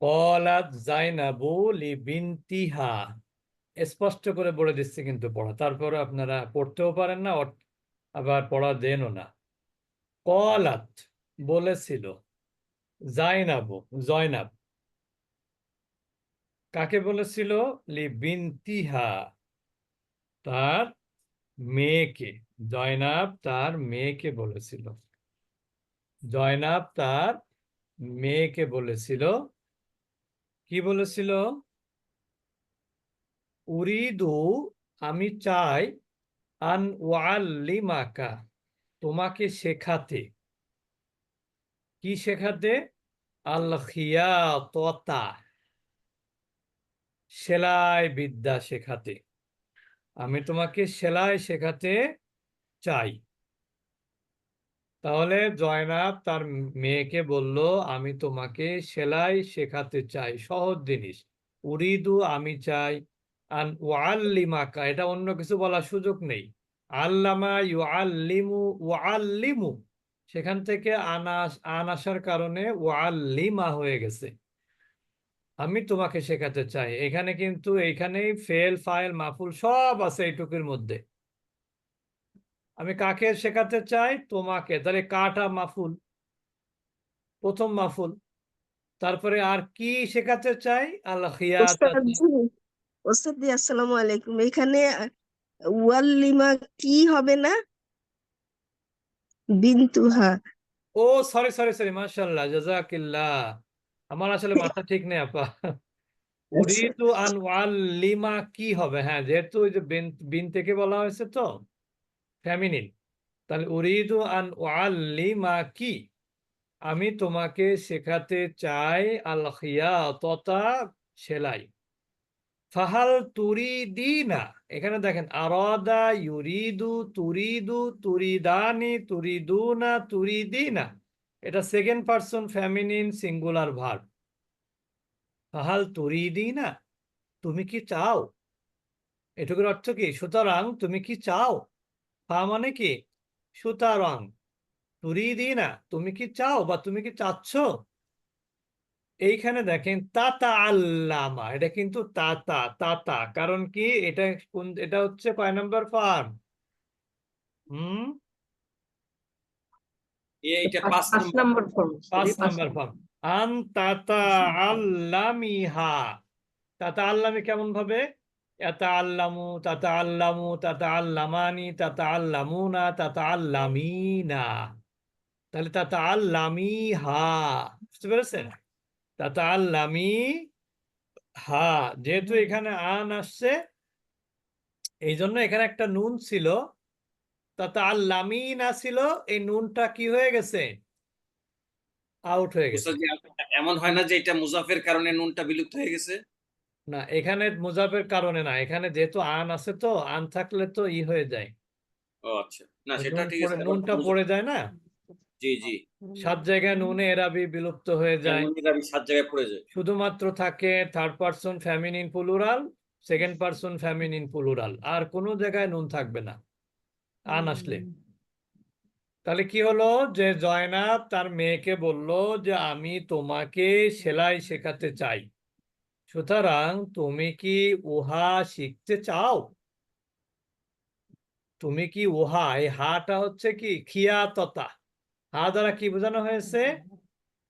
কলাত জাইনাবু লি বিনতিহা স্পষ্ট করে বলে দিচ্ছে কিন্তু পড়া। তারপরে আপনারা পড়তেও পারেন না আবার পড়া দেনও না। কলাত বলেছিল, জাইনাবু, জয়নাব। কাকে বলেছিল? লি বিনতিহা তার মেয়েকে। জয়নাব তার মেয়েকে বলেছিল। জয়নাব তার মেয়েকে বলেছিল কি বলেছিল? উরিদু আমি চাই আন ওয়াল্লিমাকা তোমাকে শেখাতে। কি শেখাতে? আল খিয়াততা সেলাই বিদ্যা শেখাতে। আমি তোমাকে সেলাই শেখাতে চাই। তাহলে জয়নাব তার মেয়েকে বলল, আমি তোমাকে সেলাই শেখাতে চাই, সহজ জিনিস। উরিদু আমি চাই, আন এটা অন্য কিছু বলার সুযোগ নেই। আল্লামা ইউ আল্লিমু ওয়াল্লিমু সেখান থেকে আনাস আন আসার কারণে ওয়াল্লিমা হয়ে গেছে। আমি তোমাকে শেখাতে চাই। এখানে কিন্তু এইখানেই ফেল, ফাইল, মাফুল সব আছে এইটুকুর মধ্যে। আমি কাকে শেখাতে চাই? তোমাকে। তাহলে কাটা মাফুল। প্রথম মাফুল। তারপরে আর কি শেখাতে চাই? আল্লাহ ওস্তাদ আসসালামু আলাইকুম। এখানে ওয়াল্লিমা কি হবে না? বিন্তুহা ও সরি সরি সরি মাশাআল্লাহ জাযাকিল্লাহ। আমার আসলে মাথা ঠিক নেই আপা। উরিদু আন ওয়াল্লিমা কি হবে? হ্যাঁ যেহেতু ওই যে বিন বিন থেকে বলা হয়েছে তো? ফেমিনিন তাহলে উরিদু আন ওয়াল্লিমা কি আমি তোমাকে শেখাতে চাই আল খিয়াততা সেলাই। ফাহাল তুরিদিনা, এখানে দেখেন, আরদা ইউরিদু তুরিদু তুরিদানি তুরিদুনা তুরিদিনা। এটা second person feminine singular verb ফাহাল তুরিদিনা, তুমি কি চাও? এটুকুর অর্থ কি? সুতরাং তুমি কি চাও? ফা মানে কি? সুতরাং তুরিদিনা তুমি কি চাও বা তুমি কি চাচ্ছ? এইখানে দেখেন তাতা আল্লামা এটা কিন্তু তাতা তাতা কারণ কি? এটা কোন এটা হচ্ছে কয় নাম্বার ফার্ম? হুম? এইটা পাঁচ পাঁচ নম্বর নম্বর ফর্ম। পাঁচ নাম্বার ফার্ম। আন তাতা আল্লামিহা। তাতা আল্লামি কেমন ভাবে? এতা আল্লামু তাতা আল্লামু তাতা আল্লামানি তাতা আল্লামুনা তাতা আল্লামিনা তাহলে তাতা আল্লামিহা বুঝতে পেরেছেন? তাতা আল্লামি হা যেহেতু এখানে আন আসছে এই জন্য এখানে একটা নুন ছিল। তাতা আল্লামিনা ছিল, এই নুনটা কি হয়ে গেছে? আউট হয়ে গেছে। এমন হয় না যে এটা মুজাফের কারণে নুনটা বিলুপ্ত হয়ে গেছে? না এখানে মুজাফের কারণে না এখানে যেহেতু আন আছে তো আন থাকলে তো ই হয়ে যায়। ও আচ্ছা। না সেটা ঠিক আছে নুনটা পড়ে যায় না? জি জি। সাত জায়গায় নুনে এরাবি বিলুপ্ত হয়ে যায়। যেমন নিরাবি সাত জায়গায় পড়ে যায়। শুধুমাত্র থাকে third person feminine plural second person feminine plural আর কোনো জায়গায় নুন থাকবে না। আন আসলে। তাহলে কি হলো যে জয়নাব তার মেয়েকে বলল যে আমি তোমাকে সেলাই শেখাতে চাই। সুতরাং তুমি কি উহা শিখতে চাও? তুমি কি উহা, এই হাটা হচ্ছে কি? খিয়াততা। হা দ্বারা কি বোঝানো হয়েছে?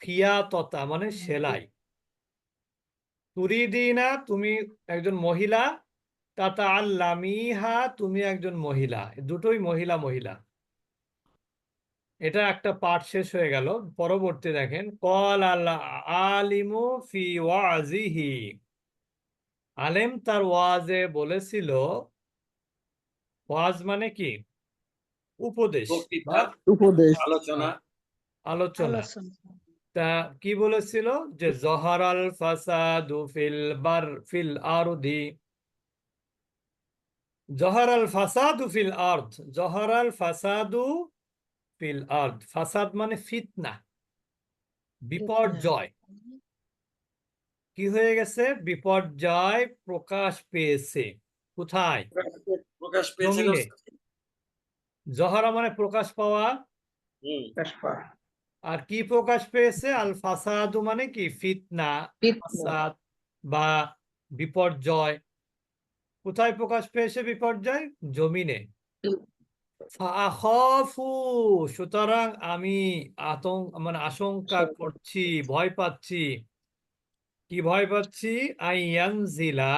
খিয়াততা মানে সেলাই। তুরিদিনা, তুমি একজন মহিলা। তাতা আল্লামিহা তুমি একজন মহিলা। দুটোই মহিলা মহিলা এটা একটা পাঠ শেষ হয়ে গেল। পরবর্তী দেখেন কল আল্লাহ আলিমু ফি ওয়াজিহি। আলেম তার ওয়াজে বলেছিল ওয়াজ মানে কি? উপদেশ উপদেশ। আলোচনা। আলোচনা। তা কি বলেছিল? যে জহরাল ফাসাদু ফিল বার ফিল আরদি। জহরাল ফাসাদু ফিল আর্দ। জহরাল ফাসাদু ফিল আর্দ ফাসাদ মানে ফিতনা বিপর্যয় কি হয়ে গেছে? বিপর্যয় প্রকাশ পেয়েছে। কোথায়? প্রকাশ পেয়েছে জহরা মানে প্রকাশ পাওয়া। আর কি প্রকাশ পেয়েছে? আল ফাসাদু মানে কি? ফিতনা। ফাসাদ বা বিপর্যয় কোথায় প্রকাশ পেয়েছে বিপর্যয় জমিনে। সুতরাং আমি আতঙ্ক মানে আশঙ্কা করছি ভয় পাচ্ছি। কি ভয় পাচ্ছি? আই ইয়ানজিলা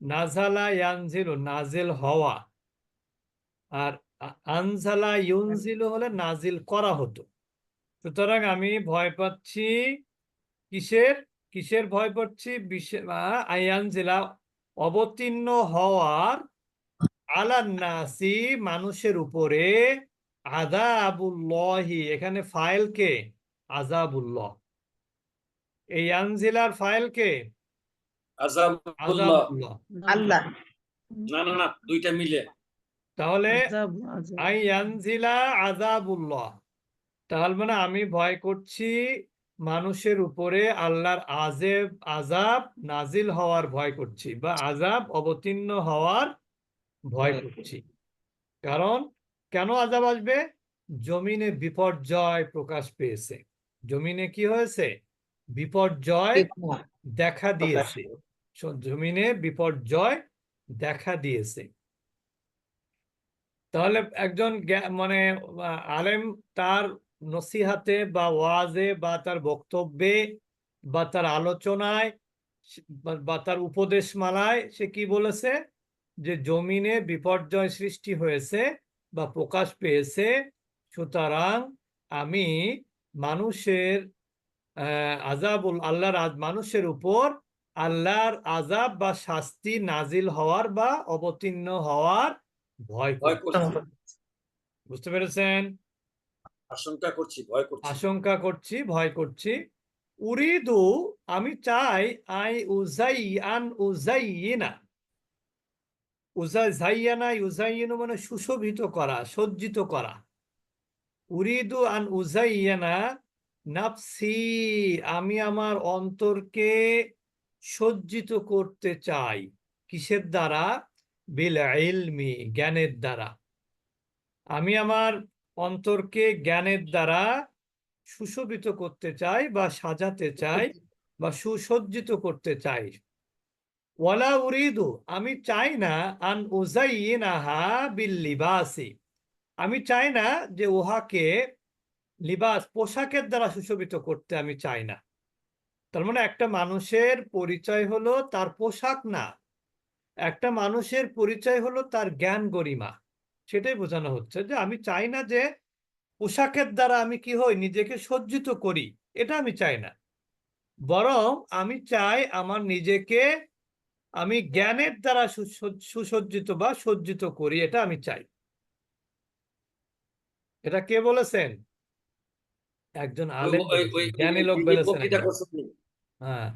নাজালা ইয়ানজিলু নাজিল হওয়া। আর আনজালা ইউনজিলু হলে নাজিল করা হতো। সুতরাং আমি ভয় পাচ্ছি কিসের? কিসের ভয় পাচ্ছি? আয়ানজিলা অবতীর্ণ হওয়ার আলান্নাসি মানুষের উপরে আযাবুল্লাহি এখানে ফাইল কে? আযাবুল্লাহ। এই আনজিলার ফাইল কে? আজাবুল্লাহ আল্লাহ। না না না দুইটা মিলে। তাহলে আজাব, আজাব। আই আনজিলা আযাবুল্লাহ। তাহলে মানে আমি ভয় করছি মানুষের উপরে আল্লাহর আজেব আজাব নাজিল হওয়ার ভয় করছি বা আজাব অবতীর্ণ হওয়ার ভয় করছি। কারণ কেন আজাব আসবে? জমিনে বিপর্যয় প্রকাশ পেয়েছে। জমিনে কি হয়েছে? বিপর্যয় দেখা দিয়েছে। জমিনে বিপর্যয় দেখা দিয়েছে। তাহলে একজন মানে আলেম তার নসিহাতে বা ওয়াজে বা তার বক্তব্যে বা তার আলোচনায় বা- তার উপদেশমালায় সে কি বলেছে? যে জমিনে বিপর্যয় সৃষ্টি হয়েছে বা প্রকাশ পেয়েছে সুতরাং আমি মানুষের আহ, আজাবুল আল্লাহর মানুষের উপর আল্লাহর আজাব বা শাস্তি নাজিল হওয়ার বা অবতীর্ণ হওয়ার ভয় বুঝতে পেরেছেন? আশঙ্কা করছি ভয় করছি। আশঙ্কা করছি ভয় করছি। উরিদু আমি চাই আই উজাই আন উজাইনা উজাই জাইয়ানা মানে সুশোভিত করা, সজ্জিত করা। উরিদু আন উজাইয়ানা নাফসি, আমি আমার অন্তরকে সজ্জিত করতে চাই। কিসের দ্বারা? বিল ইলমি, জ্ঞানের দ্বারা। আমি আমার অন্তরকে জ্ঞানের দ্বারা সুশোভিত করতে চাই বা সাজাতে চাই বা সুসজ্জিত করতে চাই। ওয়ালা উরিদু, আমি চাই না, আন উজাইনাহা বিল আমি চাই না যে উহাকে লিবাস, পোশাকের দ্বারা সুশোভিত করতে আমি চাই না। তার মানে একটা মানুষের পরিচয় হলো তার পোশাক না। একটা মানুষের পরিচয় হলো তার জ্ঞান গরিমা। সেটাই বোঝানো হচ্ছে যে আমি চাই না যে পোশাকের দ্বারা আমি কি হই, নিজেকে সজ্জিত করি, এটা আমি চাই না। বরং আমি চাই আমার নিজেকে আমি জ্ঞানের দ্বারা সুসজ্জিত বা সজ্জিত করি এটা আমি চাই। এটা কে বলেছেন? একজন আলেম জ্ঞানী লোক বলেছেন। হ্যাঁ।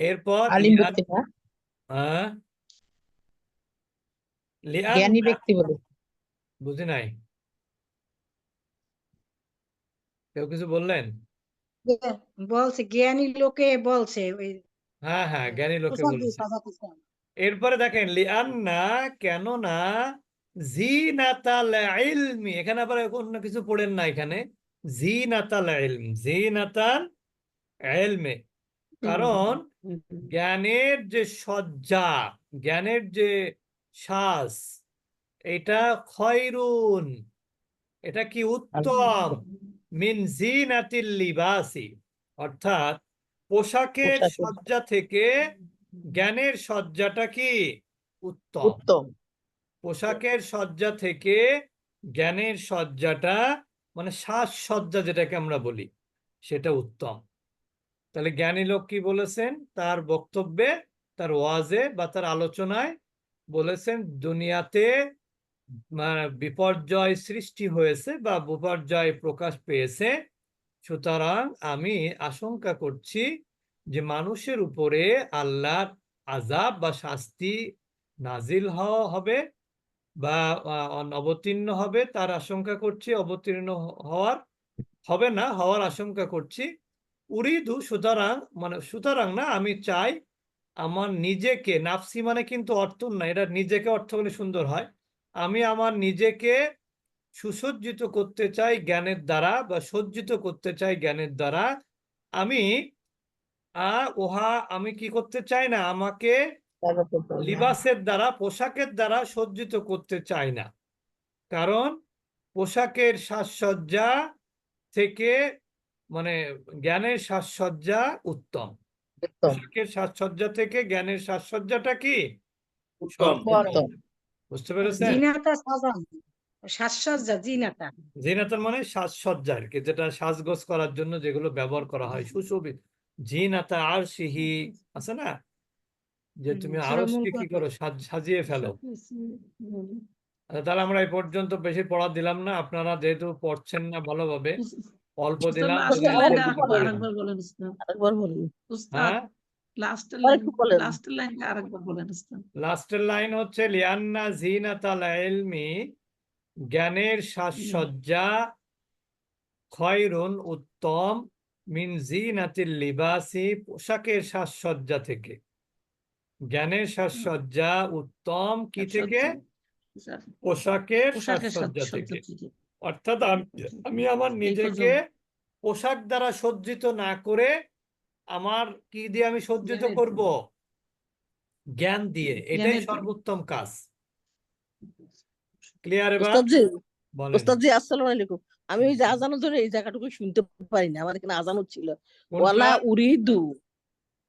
এরপর হ্যাঁ। জ্ঞানী ব্যক্তি বলে। বুঝি নাই। কেউ কিছু বললেন? বলছে জ্ঞানী লোকে বলছে ওই হ্যাঁ হ্যাঁ জ্ঞানী লোকে বলেছে। এরপরে দেখেন লিআন্না কেননা জিনাতাল ইলমি এখানে আবার অন্য কিছু পড়েন না এখানে। জিনাতাল ইলম জিনাতাল ইলমে কারণ জ্ঞানের যে সজ্জা জ্ঞানের যে শ্বাস এটা খয়রুন এটা কি উত্তম? মিন জিনাতিল লিবাসি অর্থাৎ পোশাকের। সজ্জা থেকে জ্ঞানের সজ্জাটা কি? উত্তম। উত্তম। পোশাকের সজ্জা থেকে জ্ঞানের সজ্জাটা মানে সাজসজ্জা যেটাকে আমরা বলি সেটা উত্তম। তাহলে জ্ঞানী লোক কি বলেছেন? তার বক্তব্যে তার ওয়াজে বা তার আলোচনায় বলেছেন দুনিয়াতে মানে বিপর্যয় সৃষ্টি হয়েছে বা বিপর্যয় প্রকাশ পেয়েছে সুতরাং আমি আশঙ্কা করছি যে মানুষের উপরে আল্লাহর আজাব বা শাস্তি নাজিল হওয়া হবে বা অবতীর্ণ হবে, তার আশঙ্কা করছি, অবতীর্ণ হওয়ার হবে না, হওয়ার আশঙ্কা করছি। উরিদু, সুতরাং মানে সুতরাং না, আমি চাই আমার নিজেকে, নাফসি মানে কিন্তু অর্থ না, এটা নিজেকে অর্থ হলে সুন্দর হয়। আমি আমার নিজেকে সুসজ্জিত করতে চাই জ্ঞানের দ্বারা বা সজ্জিত করতে চাই জ্ঞানের দ্বারা আমি আ উহা আমি কি করতে চাই না? আমাকে লিবাসের দ্বারা পোশাকের দ্বারা সজ্জিত করতে চাই না। কারণ পোশাকের সাজসজ্জা থেকে মানে জ্ঞানের সাজসজ্জা উত্তম। পোশাকের সাজসজ্জা থেকে জ্ঞানের সাজসজ্জাটা কি? উত্তম। বুঝতে পেরেছেন? সাজসজ্জা জিনাতা জিনাতার মানে সাজসজ্জা আর কি যেটা সাজগোজ করার জন্য যেগুলো ব্যবহার করা হয়। সুশোভিত জিনাতা আর সিহি আছে না? যে তুমি আরশকে কি করো সাজিয়ে ফেলো। তাহলে আমরা এই পর্যন্ত বেশি পড়া দিলাম না আপনারা যেহেতু পড়ছেন না ভালোভাবে অল্প দিলাম হ্যাঁ? লাস্টের লাইন হচ্ছে লিয়ান্না জিনাতাল ইলমি জ্ঞানের সাজসজ্জা খয়রুন উত্তম মিন জিনাতিল লিবাসি পোশাকের সাজসজ্জা থেকে। জ্ঞানের সাজসজ্জা উত্তম কি থেকে? পোশাকের সাজসজ্জা থেকে। অর্থাৎ আমি আমি আমার নিজেকে পোশাক দ্বারা সজ্জিত না করে আমার কি দিয়ে আমি সজ্জিত করব? জ্ঞান দিয়ে। এটাই সর্বোত্তম কাজ। ক্লিয়ার এবার? ওস্তাদজি বলেন। ওস্তাদজি আসসালামু আলাইকুম। আমি ওই যে আজানের জন্য এই জায়গাটুকু শুনতে পারি না আমার এখানে আজান হচ্ছিল ওয়ালা উরিদু।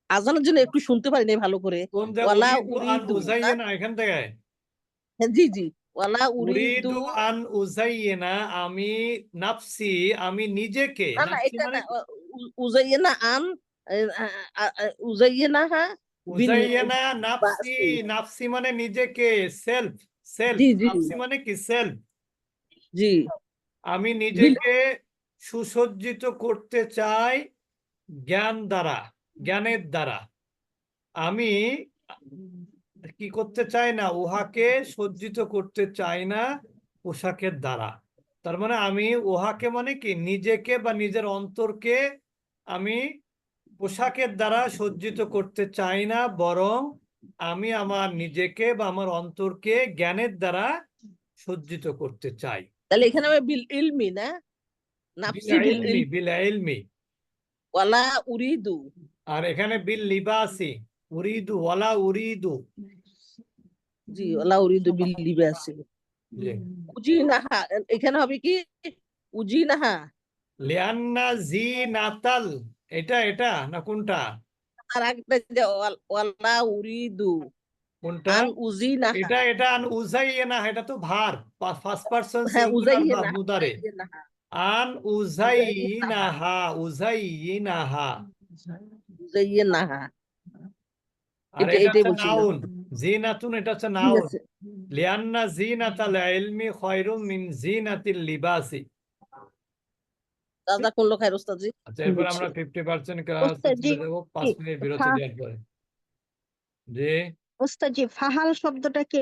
আজানের জন্য একটু শুনতে পারি ভালো করে। ওয়ালা উরিদু? উজাইয়েনা এখান থেকে? হ্যাঁ, জি জি। ওয়ালা উরিদু। আন উজাইয়েনা আমি নাফসি আমি নিজেকে। না না এটা মানে না উ- উজাইয়েনা আন উজাইয়েনা হ্যাঁ বিন- উজাইয়েনা নাফসি। নাফসি মানে নিজেকে সেলফ। সেলফ মানে কি সেলফ জি। আমি নিজেকে সুসজ্জিত করতে চাই জ্ঞান দ্বারা জ্ঞানের দ্বারা। আমি কি করতে চাই না উহাকে সজ্জিত করতে চাই না পোশাকের দ্বারা। তার মানে আমি উহাকে মানে কি নিজেকে বা নিজের অন্তরকে আমি পোশাকের দ্বারা সজ্জিত করতে চাই না বরং আমি আমার নিজেকে বা আমার অন্তরকে জ্ঞানের দ্বারা সজ্জিত করতে চাই। তাহলে এখানে আমি বিল ইলমি না? নাফসি বিল ইলমি বিল ইলমি। ওয়ালা উরিদু। আর এখানে বিল লিবাসি উরিদু ওয়ালা উরিদু। জি ওয়ালা উরিদু বিল লিবাসি। জি। উজিনাহা এখানে হবে কি? উজিনাহা। লিয়ান্না জি নাতাল এটা এটা না কোনটা? আর একটা যে ওয়ালা উরিদু কোনটা? আন এটা এটা আন উজাইয়েনা এটা তো ভার। ফার্স্ট পারসন হ্যাঁ সিঙ্গুলার মুদারে আন উজাইনাহা উজাইনাহা উজাইয়েনাহা আর এটা- এটা এটাই হচ্ছে বলছিলাম। নাউন। জিনাতুন এটা হচ্ছে ঠিক নাউন। লিয়ান্না জিনাতাল ইলমি খায়রুম মিন জিনাতিল লিবাসি। দাদা কোন খায় ওস্তাদজি। আচ্ছা এরপর আমরা ফিফটি পার্সেন্ট ক্লাস ওস্তাদ জি, দেবো পাঁচ মিনিট বিরতি। দেওয়ার পরে। জি। ওস্তাদ জি ফাহাল শব্দটা কি